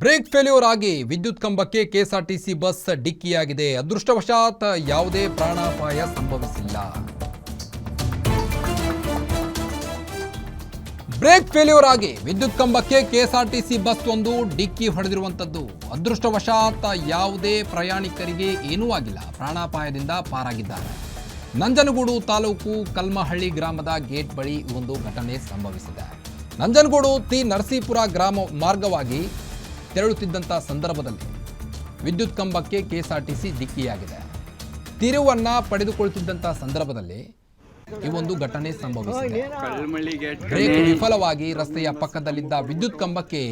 Break failure ಆಗಿ ವಿದ್ಯುತ್ ಕಂಬಕ್ಕೆ ಕೆಎಸ್ಆರ್ಟಿಸಿ ಬಸ್ ಡಿಕ್ಕಿಯಾಗಿದೆ. ಅದೃಷ್ಟವಶಾತ್ ಯಾವುದೇ ಪ್ರಾಣಾಪಾಯ ಸಂಭವಿಸಿಲ್ಲ. ಬ್ರೇಕ್ ಫೇಲ್ಯೂರ್ ಆಗಿ ವಿದ್ಯುತ್ ಕಂಬಕ್ಕೆ ಕೆಎಸ್ಆರ್ಟಿಸಿ ಬಸ್ ಒಂದು ಡಿಕ್ಕಿ ಹೊಡೆದಿರುವಂಥದ್ದು ಅದೃಷ್ಟವಶಾತ್ ಯಾವುದೇ ಪ್ರಯಾಣಿಕರಿಗೆ ಏನೂ ಆಗಿಲ್ಲ. ಪ್ರಾಣಾಪಾಯದಿಂದ ಪಾರಾಗಿದ್ದಾರೆ. ನಂಜನಗೂಡು ತಾಲೂಕು ಕಲ್ಮಹಳ್ಳಿ ಗ್ರಾಮದ ಗೇಟ್ ಬಳಿ ಒಂದು ಘಟನೆ ಸಂಭವಿಸಿದೆ. ನಂಜನಗೂಡು ತಿ ನರಸೀಪುರ ಗ್ರಾಮ ಮಾರ್ಗವಾಗಿ ತೆರಳುತ್ತಿದ್ದಂಥ ಸಂದರ್ಭದಲ್ಲಿ ವಿದ್ಯುತ್ ಕಂಬಕ್ಕೆ ಕೆಎಸ್ಆರ್ಟಿಸಿ ಡಿಕ್ಕಿಯಾಗಿದೆ. ತಿರುವನ್ನ ಪಡೆದುಕೊಳ್ಳುತ್ತಿದ್ದಂಥ ಸಂದರ್ಭದಲ್ಲಿ ಈ ಒಂದು ಘಟನೆ ಸಂಭವಿಸಿದೆ. ಬ್ರೇಕ್ ವಿಫಲವಾಗಿ ರಸ್ತೆಯ ಪಕ್ಕದಲ್ಲಿದ್ದ ವಿದ್ಯುತ್ ಕಂಬಕ್ಕೆ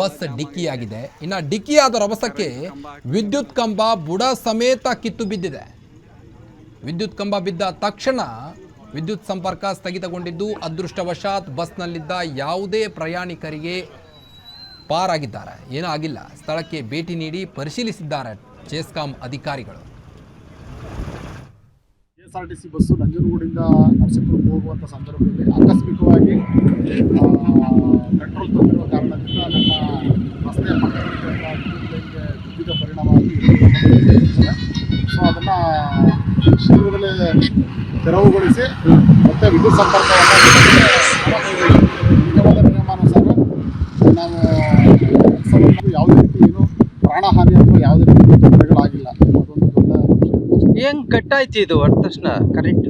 ಬಸ್ ಡಿಕ್ಕಿಯಾಗಿದೆ. ಇನ್ನು ಡಿಕ್ಕಿಯಾದ ರಭಸಕ್ಕೆ ವಿದ್ಯುತ್ ಕಂಬ ಬುಡ ಸಮೇತ ಕಿತ್ತು ಬಿದ್ದಿದೆ. ವಿದ್ಯುತ್ ಕಂಬ ಬಿದ್ದ ತಕ್ಷಣ ವಿದ್ಯುತ್ ಸಂಪರ್ಕ ಸ್ಥಗಿತಗೊಂಡಿದ್ದು, ಅದೃಷ್ಟವಶಾತ್ ಬಸ್ನಲ್ಲಿದ್ದ ಯಾವುದೇ ಪ್ರಯಾಣಿಕರಿಗೆ ಪಾರಾಗಿದ್ದಾರೆ. ಏನೂ ಆಗಿಲ್ಲ. ಸ್ಥಳಕ್ಕೆ ಭೇಟಿ ನೀಡಿ ಪರಿಶೀಲಿಸಿದ್ದಾರೆ ಜೆಸ್ಕಾಂ ಅಧಿಕಾರಿಗಳು. S R T C bus ನಂಜನಗೂಡಿಂದ ನರಸೀಪುರಕ್ಕೆ ಹೋಗುವಂಥ ಸಂದರ್ಭದಲ್ಲಿ ಆಕಸ್ಮಿಕವಾಗಿ ಪೆಟ್ರೋಲ್ ತುಂಬಿರುವ ಕಾರಣದಿಂದ ನಮ್ಮ ರಸ್ತೆಯ ಪಕ್ಕದಲ್ಲಿದ್ದಂಥ ವಿದ್ಯುತ್ ಬಿದ್ದಿದ್ದ ಪರಿಣಾಮವಾಗಿ ಸೊ ಅದನ್ನು ಶೀಘ್ರದಲ್ಲೇ ತೆರವುಗೊಳಿಸಿ, ಮತ್ತೆ ವಿದ್ಯುತ್ ಸಂಪರ್ಕವನ್ನು ನಿಗಮದ ನಿಯಮಾನುಸಾರ ನಾವು ಯಾವುದೇ ರೀತಿ ಏನು ಪ್ರಾಣಹಾನಿ ಅಥವಾ ಯಾವುದೇ ರೀತಿ ತೊಂದರೆಗಳಾಗಿಲ್ಲ ಅದೊಂದು ದೊಡ್ಡ ಹೆಂಗ್ ಕಟ್ಟಾಯ್ತು ಇದು? ಹೊಡೆದ ತಕ್ಷಣ ಕರೆಂಟ್